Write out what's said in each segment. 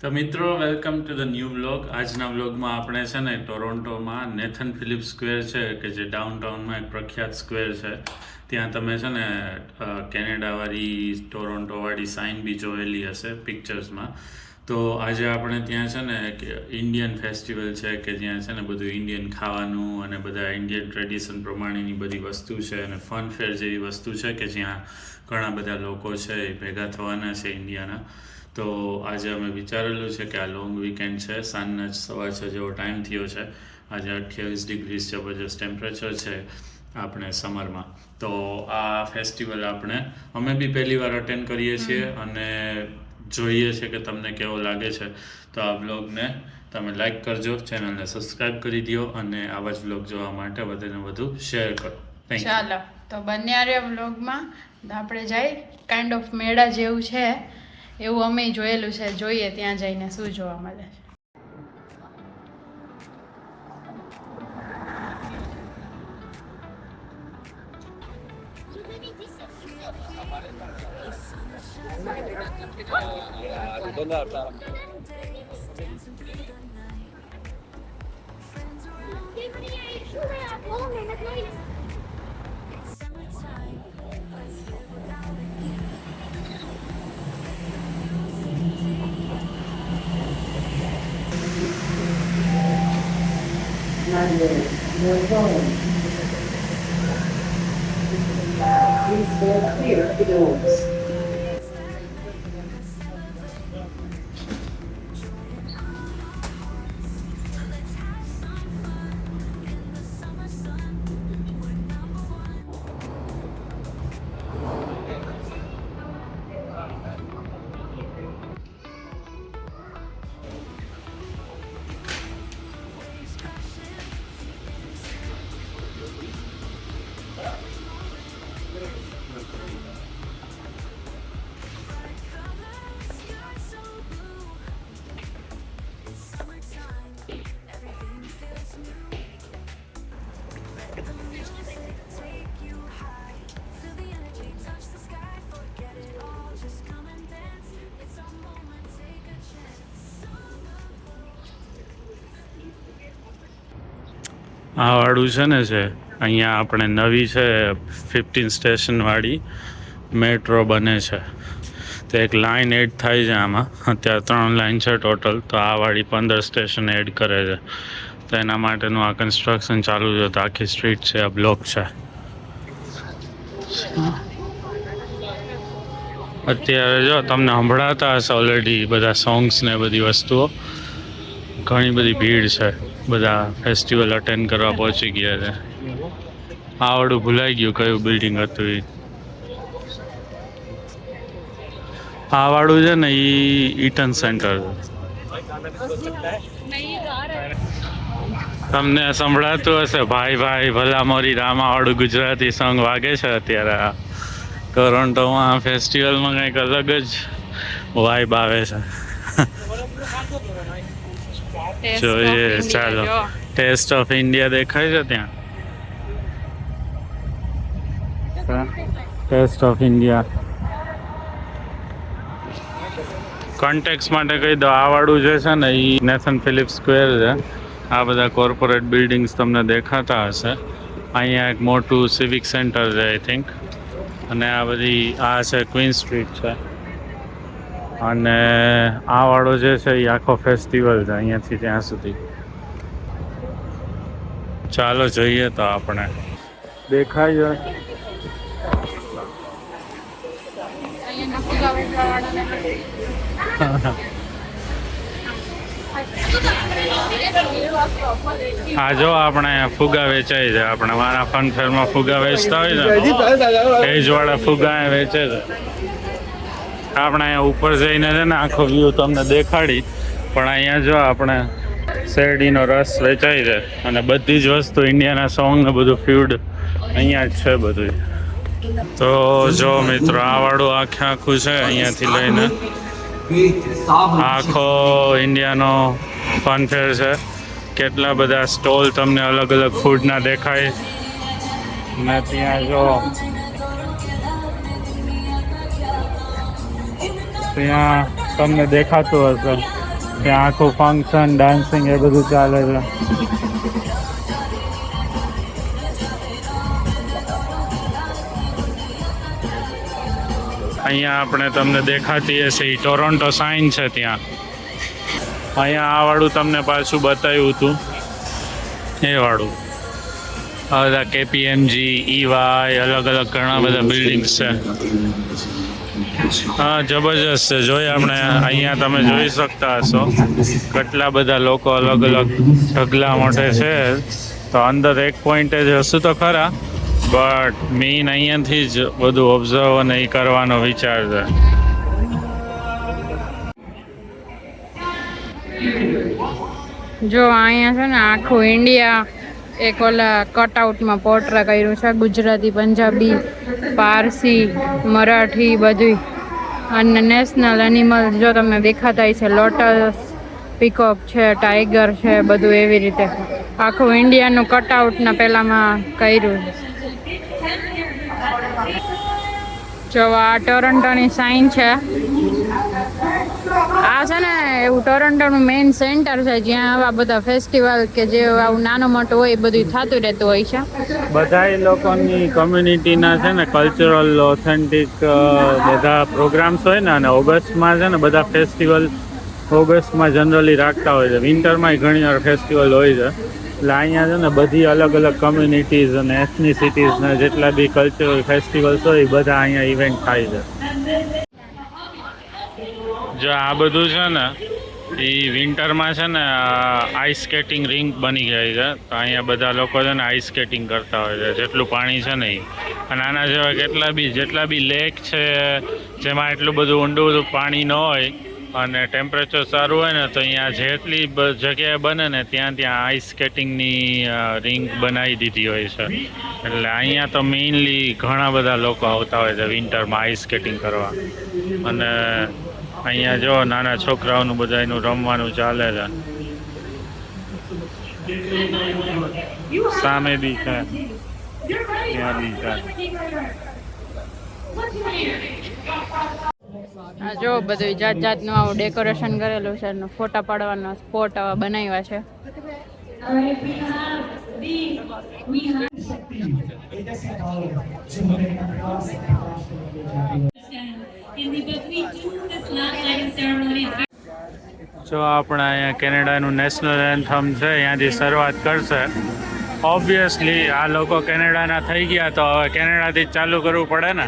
તો મિત્રો welcome to the new blog આજના વ્લોગમાં આપણે છે ને ટોરોન્ટોમાં નેથન ફિલિપ સ્ક્વેર છે, કે જે ડાઉનટાઉનમાં એક પ્રખ્યાત સ્ક્વેર છે. ત્યાં તમે છે ને કેનેડાવાળી ટોરોન્ટોવાળી સાઇન બી જોયેલી હશે પિક્ચર્સમાં તો આજે આપણે ત્યાં છે ને કે ઇન્ડિયન ફેસ્ટિવલ છે, કે જ્યાં છે ને બધું ઇન્ડિયન ખાવાનું અને બધા ઇન્ડિયન ટ્રેડિશન પ્રમાણેની બધી વસ્તુ છે અને ફન ફેર જેવી વસ્તુ છે, કે જ્યાં ઘણા બધા લોકો છે એ ભેગા થવાના છે ઇન્ડિયાના તો આજે અમે વિચારેલું છે કે આ લોંગ વીકેન્ડ છે સાંજના જ સવાર છ જેવો ટાઈમ થયો છે. આજે અઠ્યાવીસ ડિગ્રી જબરજસ્ત ટેમ્પરેચર છે આપણે સમરમાં તો આ ફેસ્ટિવલ આપણે અમે બી પહેલી વાર અટેન્ડ કરીએ છીએ અને જોઈએ છે કે તમને કેવો લાગે છે. તો આ બ્લોગને તમે લાઈક કરજો ચેનલને સબસ્ક્રાઈબ કરી દો અને આવા જ બ્લોગ જોવા માટે વધુને વધુ શેર કરો. ચાલો તો બન્યા રે વ્લોગમાં આપણે જાય કાઇન્ડ ઓફ મેળા જેવું છે. એવું અમે જોયેલું છે જોઈએ ત્યાં જઈને શું જોવા મળે છે No phone. Please stand clear of the doors. આ વાળું છે ને છે અહીંયા આપણે નવી છે ફિફ્ટીન સ્ટેશનવાળી મેટ્રો બને છે. તો એક લાઇન એડ થાય છે આમાં. અત્યારે ત્રણ લાઇન છે ટોટલ તો આ વાળી પંદર સ્ટેશન એડ કરે છે. તો એના માટેનું આ કન્સ્ટ્રક્શન ચાલુ છે. તો આખી સ્ટ્રીટ છે, આ બ્લોક છે. અત્યારે જો તમને સંભળાતા હશે ઓલરેડી બધા સોંગ્સ ને બધી વસ્તુઓ. ઘણી બધી ભીડ છે. બધા ફેસ્ટિવલ અટેન્ડ કરવા પહોંચી ગયા છે. આવડું ભૂલાઈ ગયું કયું બિલ્ડિંગ હતું એ આ વાળું છે ને એ ઈટન સેન્ટર તમને સંભળાતું હશે, ભાઈ ભાઈ ભલા મોરી રામા વાળું ગુજરાતી સોંગ વાગે છે અત્યારે આ. ટોરોન્ટોમાં ફેસ્ટિવલમાં કંઈક અલગ જ વાઇબ આવે છે. જોઈએ ચાલો. ટેસ્ટ ઓફ ઇન્ડિયા દેખાય છે ત્યાં? ટેસ્ટ ઓફ ઇન્ડિયા કોન્ટેક્સ માટે કહી દો આ વાળું જે છે ને એ નેથન ફિલિપ સ્ક્વેર છે. આ બધા કોર્પોરેટ બિલ્ડિંગ્સ તમને દેખાતા હશે. અહીંયા એક મોટું સિવિક સેન્ટર છે આઈ થિંક અને આ બધી આ છે ક્વીન સ્ટ્રીટ છે. અને આ વાળો જે છે એ આખો ફેસ્ટિવલ છે અહીંયાથી ત્યાં સુધી. ચાલો જોઈએ તો આપણે. દેખાય આ જો આપણે ફુગા વેચાય છે આપણે મારા ફન ફેરમાં ફુગા વેચતા હોય ને એ જ વાળા ફુગા વેચે છે. આપણે અહીંયા ઉપર જઈને છે ને આખો વ્યૂ તમને દેખાડી. પણ અહીંયા જો આપણે શેરડીનો રસ વેચાય છે અને બધી જ વસ્તુ ઇન્ડિયાના સોંગ ને બધું ફ્યુડ અહીંયા જ છે બધું. તો જો મિત્રો, આ વાળું આખે આખું છે અહીંયાથી લઈને. આખો ઇન્ડિયાનો ફનફેર છે. કેટલા બધા સ્ટોલ તમને અલગ અલગ ફૂડના દેખાય. ને ત્યાં જો ત્યાં તમને દેખાતું હશે. ત્યાં આખું ફંક્શન ડાન્સિંગ એ બધું ચાલે છે. અહીંયા આપણે તમને દેખાતી હશે એ ટોરોન્ટો સાઇન છે ત્યાં. અહીંયા આ વાળું તમને પાછું બતાવ્યું હતું. એ વાળું. આ બધા કેપીએમજી ઈવાય અલગ અલગ ઘણા બધા બિલ્ડિંગ્સ છે. હા, જબરજસ્ત છે. જોઈ આપણે અહીંયા તમે જોઈ શકતા હશો. કેટલા બધા લોકો અલગ અલગ ઢગલા માટે છે. તો અંદર એક પોઈન્ટે જ હશું તો ખરા બટ મેઇન અહીંયાથી જ બધું ઓબ્ઝર્વ અને એ કરવાનો વિચાર છે. જો અહીંયા છે ને આખું ઇન્ડિયા એક ઓલા કટઆઉટમાં પોર્ટ્રે કર્યું છે, ગુજરાતી, પંજાબી, પારસી, મરાઠી બધું અને નેશનલ એનિમલ જો તમને દેખાતા છે લોટસ પીકોક છે ટાઈગર છે, બધું એવી રીતે. આખું ઇન્ડિયાનું કટઆઉટના પહેલામાં કર્યું. જો આ ટોરન્ટોની સાઇન છે. આ છે ને, એવું ટોરન્ટોનું મેઇન સેન્ટર છે, જ્યાં આવા બધા ફેસ્ટિવલ કે જે આવું નાનો મોટો હોય એ બધું થતું રહેતું હોય છે. બધા લોકોની કોમ્યુનિટીના છે ને કલ્ચરલ ઓથેન્ટિક બધા પ્રોગ્રામ્સ હોય ને, અને ઓગસ્ટમાં છે ને બધા ફેસ્ટિવલ ઓગસ્ટમાં જનરલી રાખતા હોય છે. વિન્ટરમાં ઘણી વાર ફેસ્ટિવલ હોય છે. એટલે અહીંયા છે ને બધી અલગ અલગ કમ્યુનિટીઝ અને એથનિસિટીઝના જેટલા બી કલ્ચરલ ફેસ્ટિવલ્સ હોય એ બધા અહીંયા ઇવેન્ટ થાય છે. જો આ બધું છે ને એ વિન્ટરમાં છે ને આઈસ સ્કેટિંગ રિંક બની ગઈ છે. તો અહીંયા બધા લોકો છે ને આઈસ સ્કેટિંગ કરતા હોય છે, જેટલું પાણી છે ને અને આના જેવા કેટલા બી, જેટલા બી લેક છે, જેમાં એટલું બધું ઊંડું બધું પાણી ન હોય, અને ટેમ્પરેચર સારું હોય ને, તો અહીંયા જેટલી જગ્યાએ બને ને, ત્યાં ત્યાં આઈસ સ્કેટિંગની રિંક બનાવી દીધી હોય છે. એટલે અહીંયા તો મેઇનલી ઘણા બધા લોકો આવતા હોય છે વિન્ટરમાં આઈસ સ્કેટિંગ કરવા. અને અહીંયા જો નાના છોકરાઓનું બધા એનું રમવાનું ચાલે છે. સામે બી છે. ત્યાં બી છે. જો બધું જાત જાતનું આવું ડેકોરેશન કરેલું છે ફોટા પાડવાના સ્પોટ આવા બનાવ્યા છે. જો આપણે અહીંયા કેનેડાનું નેશનલ એન્થમ છે અહીંયાથી શરૂઆત કરશે. ઓબ્વિયસલી આ લોકો કેનેડાના થઈ ગયા, તો હવે કેનેડાથી ચાલુ કરવું પડે ને?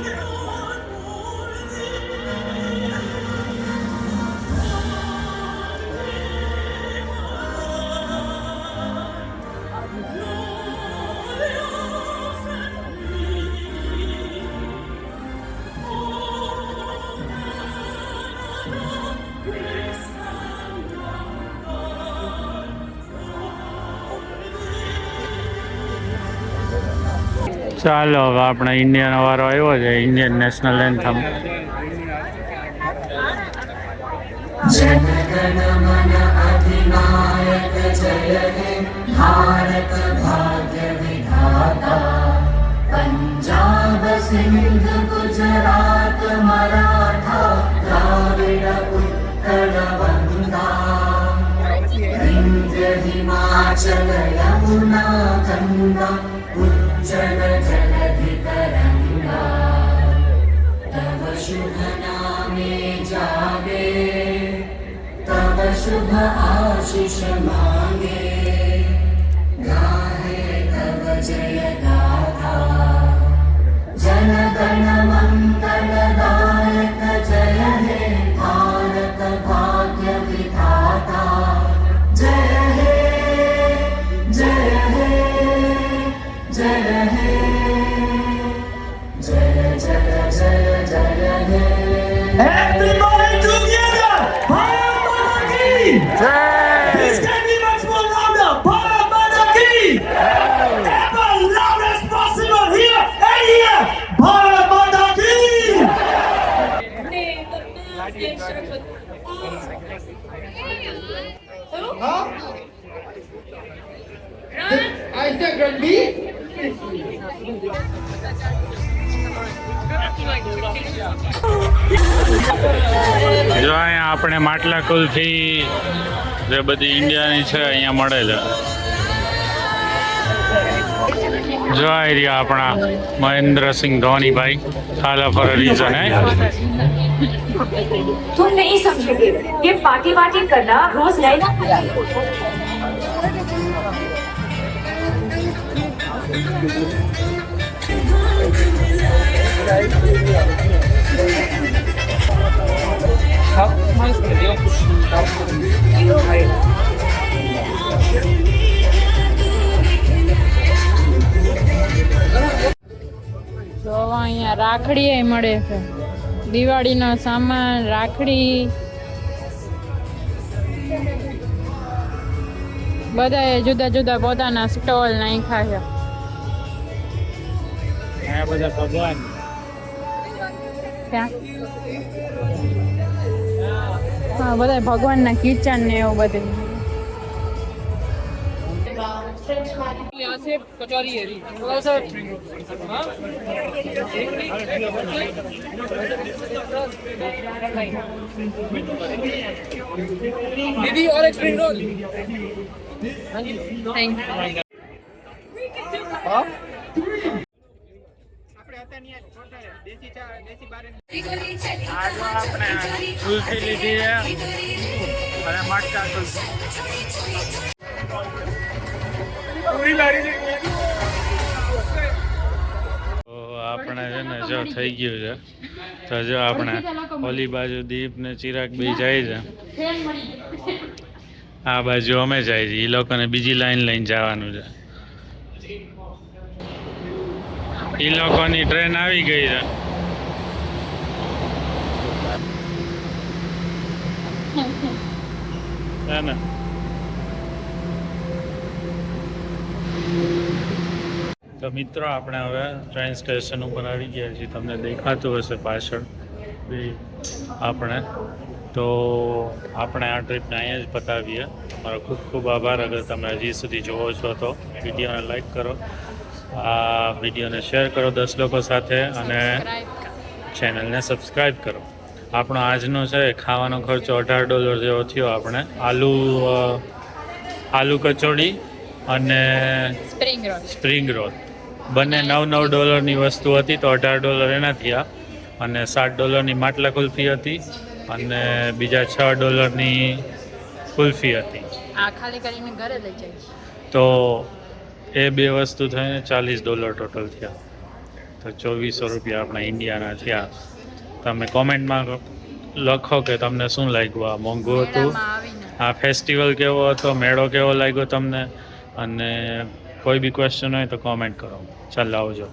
Oh, ચાલો હવે આપણે ઇન્ડિયન વારો આવ્યો છે Indian national anthem Punjab Sindh Gujarat Maratha Dravida Utkala Banga Himachal Yamuna Ganga Ganga उज्जल जलधितरङ्गा तव शुभ नामे जागे तव शुभ आशिष मागे गाहे तव जय गाथा जन જો અહીંયા આપણે માટલા કુલથી જે બધી ઇન્ડિયાની છે અહીંયા મળે છે. જો આ રહ્યા આપણા મહેન્દ્રસિંહ ધોનીભાઈ ખાલા ફોર રીઝન હે तुम नहीं समझोगे ये पार्टी वार्टी करना रोज नए જો અહીંયા રાખડી મળે છે. દિવાળીનો સામાન રાખડી બધાએ જુદા જુદા પોતાના સ્ટોલ નાખ્યા છે. બધા ભગવાન. હા બધા ભગવાનના કિચન ને એવું બધું. થેન્ક યુ આ જો આપણે કુલ્ફી લીધી છે અને મટકા કુલ્ફી તો આપણે છે ને જો થઈ ગયું છે. તો જો આપણે ઓલી બાજુ દીપ ને ચિરાગ બી જાય છે. આ બાજુ અમે જાય છે. એ લોકોને બીજી લાઈન લઈને જવાનું છે. એ લોકોની ટ્રેન આવી ગઈ છે. ના ને. તો મિત્રો આપણે હવે ટ્રેન સ્ટેશન ઉપર આવી ગયા છીએ. તમને દેખાતું હશે પાછળ. બી આપણે. તો આપણે આ ટ્રીપને અહીંયા જ પતાવીએ. મારો ખૂબ ખૂબ આભાર. અગર તમે હજી સુધી જોવો છો તો વિડીયોને લાઈક કરો. આ વિડીયોને શેર કરો દસ લોકો સાથે અને ચેનલને સબસ્ક્રાઈબ કરો. આપણો આજનો છે ખાવાનો ખર્ચો અઢાર ડોલર જેવો થયો આપણે. આલુ આલુ કચોડી અને સ્પ્રિંગ રોલ સ્પ્રિંગ રોલ બંને નવ નવ ડોલરની વસ્તુ હતી તો અઢાર ડોલર એના થયા અને સાત ડોલરની માટલા કુલ્ફી હતી અને બીજા છ ડોલરની કુલ્ફી હતી. આ ખાલી કરીને ઘરે લઈ જઈશ તો એ બે વસ્તુ થઈને ચાલીસ ડોલર ટોટલ થયા. તો ચોવીસો રૂપિયા આપણા ઇન્ડિયાના થયા. તમે કોમેન્ટમાં લખો કે તમને શું લાગ્યું આ મોંઘું હતું? આ ફેસ્ટિવલ કેવો હતો? મેળો કેવો લાગ્યો તમને? અને કોઈ બી ક્વેશ્ચન હોય તો કોમેન્ટ કરો. ચાલો આવજો.